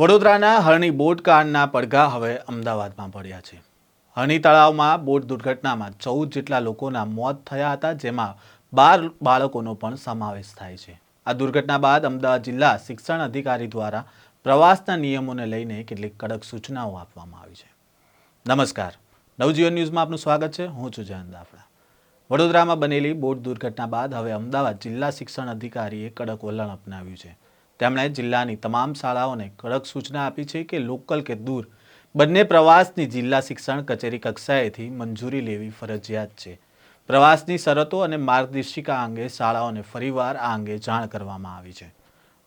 વડોદરાના હરણી બોટ કાંડના પડઘા હવે અમદાવાદમાં પડ્યા છે. હરણી તળાવમાં બોટ દુર્ઘટનામાં ચૌદ જેટલા લોકોના મોત થયા હતા, જેમાં બાર બાળકોનો પણ સમાવેશ થાય છે. આ દુર્ઘટના બાદ અમદાવાદ જિલ્લા શિક્ષણ અધિકારી દ્વારા પ્રવાસના નિયમોને લઈને કેટલીક કડક સૂચનાઓ આપવામાં આવી છે. નમસ્કાર. નવજીવન ન્યૂઝમાં આપનું સ્વાગત છે. હું છું જયંત દાફડા. વડોદરામાં બનેલી બોટ દુર્ઘટના બાદ હવે અમદાવાદ જિલ્લા શિક્ષણ અધિકારીએ કડક વલણ અપનાવ્યું છે. તેમણે જિલ્લાની તમામ શાળાઓને કડક સૂચના આપી છે કે લોકલ કે દૂર, બંને પ્રવાસની જિલ્લા શિક્ષણ કચેરી કક્ષાએથી મંજૂરી લેવી ફરજિયાત છે. પ્રવાસની શરતો અને માર્ગદર્શિકા અંગે શાળાઓને ફરીવાર આ અંગે જાણ કરવામાં આવી છે.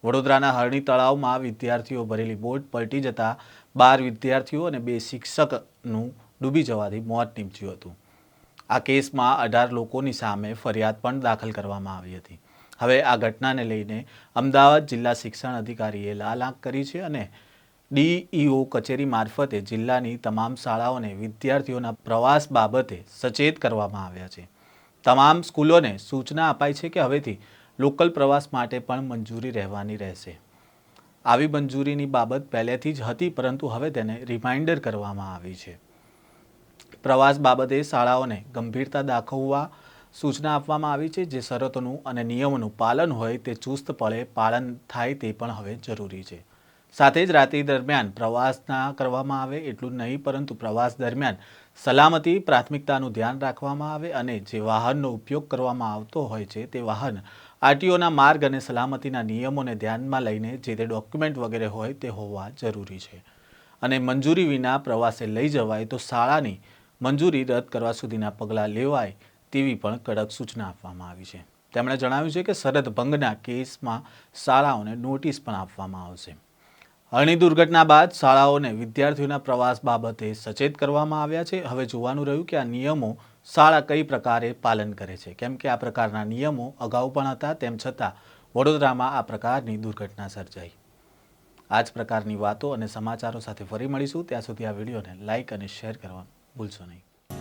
વડોદરાના હરણી તળાવમાં વિદ્યાર્થીઓ ભરેલી બોટ પલટી જતા બાર વિદ્યાર્થીઓ અને બે શિક્ષકનું ડૂબી જવાથી મોત નીપજ્યું હતું. આ કેસમાં અઢાર લોકોની સામે ફરિયાદ પણ દાખલ કરવામાં આવી હતી. હવે આ ઘટનાને લઈને અમદાવાદ જિલ્લા શિક્ષણ અધિકારીએ લાલ આંખ કરી છે અને ડીઈઓ કચેરી મારફતે જિલ્લાની તમામ શાળાઓને વિદ્યાર્થીઓના પ્રવાસ બાબતે સચેત કરવામાં આવ્યા છે. તમામ સ્કૂલોને સૂચના અપાઈ છે કે હવેથી લોકલ પ્રવાસ માટે પણ મંજૂરી રહેવાની રહેશે. આવી મંજૂરીની બાબત પહેલેથી જ હતી, પરંતુ હવે તેને રિમાઇન્ડર કરવામાં આવી છે. પ્રવાસ બાબતે શાળાઓને ગંભીરતા દાખવવા સૂચના આપવામાં આવી છે જે શરતોનું અને નિયમોનું પાલન હોય તે ચુસ્તપણે પાલન થાય તે પણ હવે જરૂરી છે. સાથે જ રાત્રિ દરમિયાન પ્રવાસ ના કરવામાં આવે એટલું નહીં, પરંતુ પ્રવાસ દરમિયાન સલામતી, પ્રાથમિકતાનું ધ્યાન રાખવામાં આવે અને જે વાહનનો ઉપયોગ કરવામાં આવતો હોય છે તે વાહન આરટીઓના માર્ગ અને સલામતીના નિયમોને ધ્યાનમાં લઈને જે તે ડોક્યુમેન્ટ વગેરે હોય તે હોવા જરૂરી છે. અને મંજૂરી વિના પ્રવાસે લઈ જવાય તો શાળાની મંજૂરી રદ કરવા સુધીના પગલાં લેવાય તેવી પણ કડક સૂચના આપવામાં આવી છે. તેમણે જણાવ્યું છે કે સરહદ ભંગના કેસમાં શાળાઓને નોટિસ પણ આપવામાં આવશે. હરણી દુર્ઘટના બાદ શાળાઓને વિદ્યાર્થીઓના પ્રવાસ બાબતે સચેત કરવામાં આવ્યા છે. હવે જોવાનું રહ્યું કે આ નિયમો શાળા કઈ પ્રકારે પાલન કરે છે. કેમ કે આ પ્રકારના નિયમો અગાઉ પણ હતા, તેમ છતાં વડોદરામાં આ પ્રકારની દુર્ઘટના સર્જાઈ. આ જ પ્રકારની વાતો અને સમાચારો સાથે ફરી મળીશું. ત્યાં સુધી આ વિડીયોને લાઇક અને શેર કરવાનું ભૂલશો નહીં.